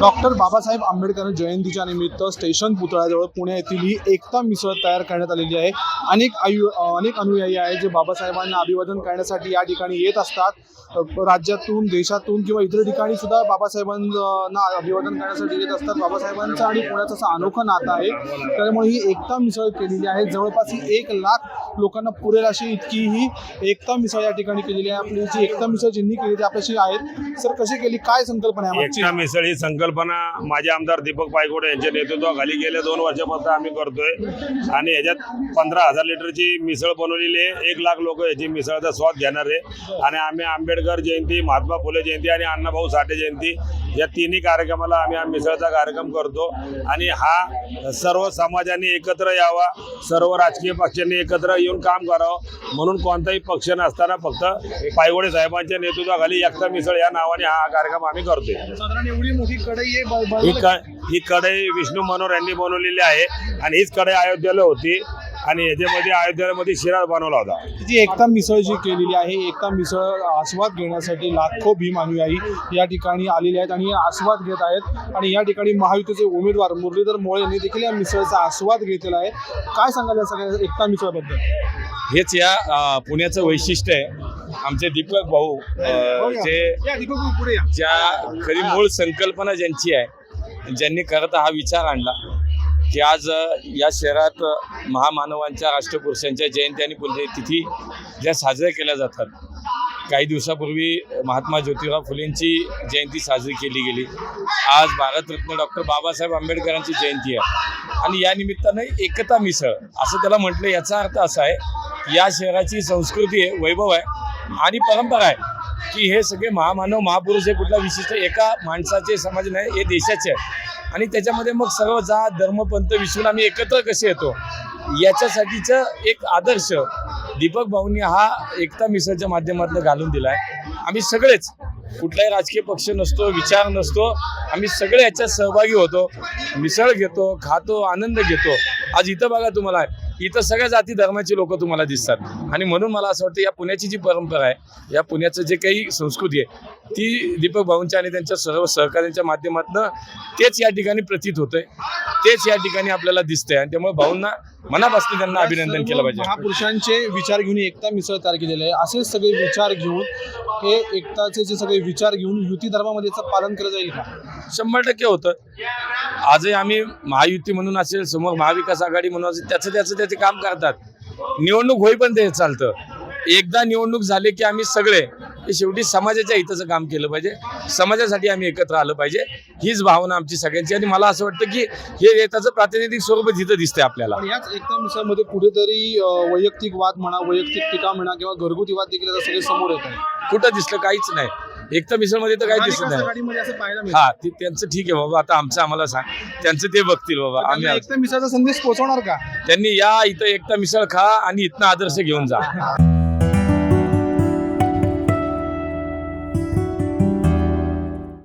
Doctor Babasaheb Ambedkar जयंतीच्या निमित्त station पुतळ्याजवळ पुणे येथील ही एकता मिसळ तयार करण्यात आलेली आहे. अनेक आयु अनेक अनुयायी आहेत जे बाबासाहेबांना अभिवादन करण्यासाठी या ठिकाणी येत असतात. राज्यातून देशातून किंवा इतर ठिकाणी सुद्धा बाबासाहेबांना अभिवादन करण्यासाठी येत असतात. बाबासाहेबांचा आणि पुण्याचा असा अनोखा नाता आहे. त्यामुळे ही एकता मिसळ केलेली आहे. जवळपास ही एक लाख लोकांना पुरेल अशी इतकी ही एकता मिसळ या ठिकाणी केलेली आहे. आपली जी एकता मिसळ ज्यांनी केली ती आपल्याशी आहेत. सर कशी केली? काय संकल्पना आहे? एकता मिसळ ही संकल्पना माझे आमदार दीपक पायगोडे यांच्या नेतृत्वाखाली गेल्या दोन वर्षापासून आम्ही करतोय. आणि याच्यात पंधरा हजार लिटरची मिसळ बनवलेली आहे. एक लाख लोक याची मिसळचा स्वाद घेणार आहे. आणि आम्ही आंबेडकर जयंती महात्मा फुले जयंती आणि अण्णाभाऊ साठे जयंती या तिन्ही कार्यक्रमाला आम्ही हा मिसळचा कार्यक्रम करतो. आणि हा सर्व समाजाने एकत्र यावा सर्व राजकीय पक्षांनी एकत्र येऊन काम करावं म्हणून कोणताही पक्ष नसताना फक्त पायगोडे साहेबांच्या नेतृत्वाखाली एकता मिसळ या नावाने हा कार्यक्रम आम्ही करतोय. ही ही कढई विष्णू मनोहर यांनी बनवलेली आहे आणि हीच कढई अयोध्येला होती आणि याच्यामध्ये अयोध्येमध्ये शिरा बनवला होता. जी एकता मिसळ जी केलेली आहे एकता मिसळ आस्वाद घेण्यासाठी लाखो भीम अनुयायी या ठिकाणी आलेले आहेत आणि हे आस्वाद घेत आहेत. आणि या ठिकाणी महायुतीचे उमेदवार मुरलीधर मोळे यांनी देखील या मिसळचा आस्वाद घेतलेला आहे. काय सांगाल या सगळ्या एकता मिसळबद्दल? हेच या पुण्याचं वैशिष्ट्य आहे. आमचे दीपक भाऊ अ, जे. ज्या खरी मूळ संकल्पना ज्यांची आहे ज्यांनी खरं हा विचार आणला की आज या शहरात महामानवांच्या राष्ट्रपुरुषांच्या जयंती आणि पुण्यतिथी ज्या साजऱ्या केल्या जातात काही दिवसापूर्वी महात्मा ज्योतिराव फुलेंची जयंती साजरी केली गेली. आज भारतरत्न डॉक्टर बाबासाहेब आंबेडकरांची जयंती आहे. आणि या निमित्तानं एकता मिसळ असं त्याला म्हटलं याचा अर्थ असा आहे या शहराची संस्कृती आहे वैभव आहे. आणि परंपरा आहे की हे सगळे महामानव महापुरुष हे कुठल्या विशिष्ट एका माणसाचे समाज नाही हे देशाचे आहे. आणि त्याच्यामध्ये मग सर्व जात धर्मपंथ विसरून आम्ही एकत्र कसे येतो? याच्यासाठीचं एक आदर्श दीपक भाऊंनी हा एकता मिसळच्या माध्यमातून घालून दिला आहे. आम्ही सगळेच कुठलाही राजकीय पक्ष नसतो विचार नसतो आम्ही सगळे याच्यात सहभागी होतो. मिसळ घेतो खातो आनंद घेतो. आज इथं बघा तुम्हाला इथं सगळ्या जाती धर्माची लोक तुम्हाला दिसतात. आणि म्हणून मला असं वाटतं या पुण्याची जी परंपरा आहे या पुण्याचं जे काही संस्कृती आहे ती दीपक भाऊंच्या आणि त्यांच्या सर्व सहकार्यांच्या माध्यमातून तेच या ठिकाणी प्रतीत होतंय. तेच या ठिकाणी आपल्याला दिसतंय. आणि त्यामुळे भाऊंना मनापासून त्यांना अभिनंदन केलं पाहिजे. महापुरुषांचे विचार घेऊन एकता मिसळ तयार केलेले आहे. असेच सगळे विचार घेऊन हे एकताचे जे सगळे विचार घेऊन युती धर्मामध्ये पालन केलं जाईल का? शंभर टक्के होतं. आजही आम्ही महायुती म्हणून असेल समोर महाविकास आघाडी म्हणून असेल त्याचं त्याचं त्याचे काम करतात. निवडणूक होईपर्यंत हे चालतं. एकदा निवडणूक झाली की आम्ही सगळे हे शेवटी समाजाच्या हिताचं काम केलं पाहिजे. समाजासाठी आम्ही एकत्र आलं पाहिजे. हीच भावना आमची सगळ्यांची. आणि मला असं वाटतं की हे त्याचं प्रातिनिधिक स्वरूप इथं दिसतंय आपल्याला. याच एकता कुठेतरी वैयक्तिक वाद म्हणा वैयक्तिक टीका म्हणा किंवा घरगुती वाद देखील सगळे समोर येत आहे कुठं दिसलं काहीच नाही. एकता मिसळमध्ये तर काही दिसत नाही. हा ते त्यांचं ठीक आहे बाबा. आता आमचं आम्हाला सांग. त्यांचं ते बघतील बाबा. आम्ही एकता मिसळचा संदेश पोहोचवणार का? त्यांनी या इथं एकटा मिसळ खा आणि इथनं आदर्श घेऊन जा.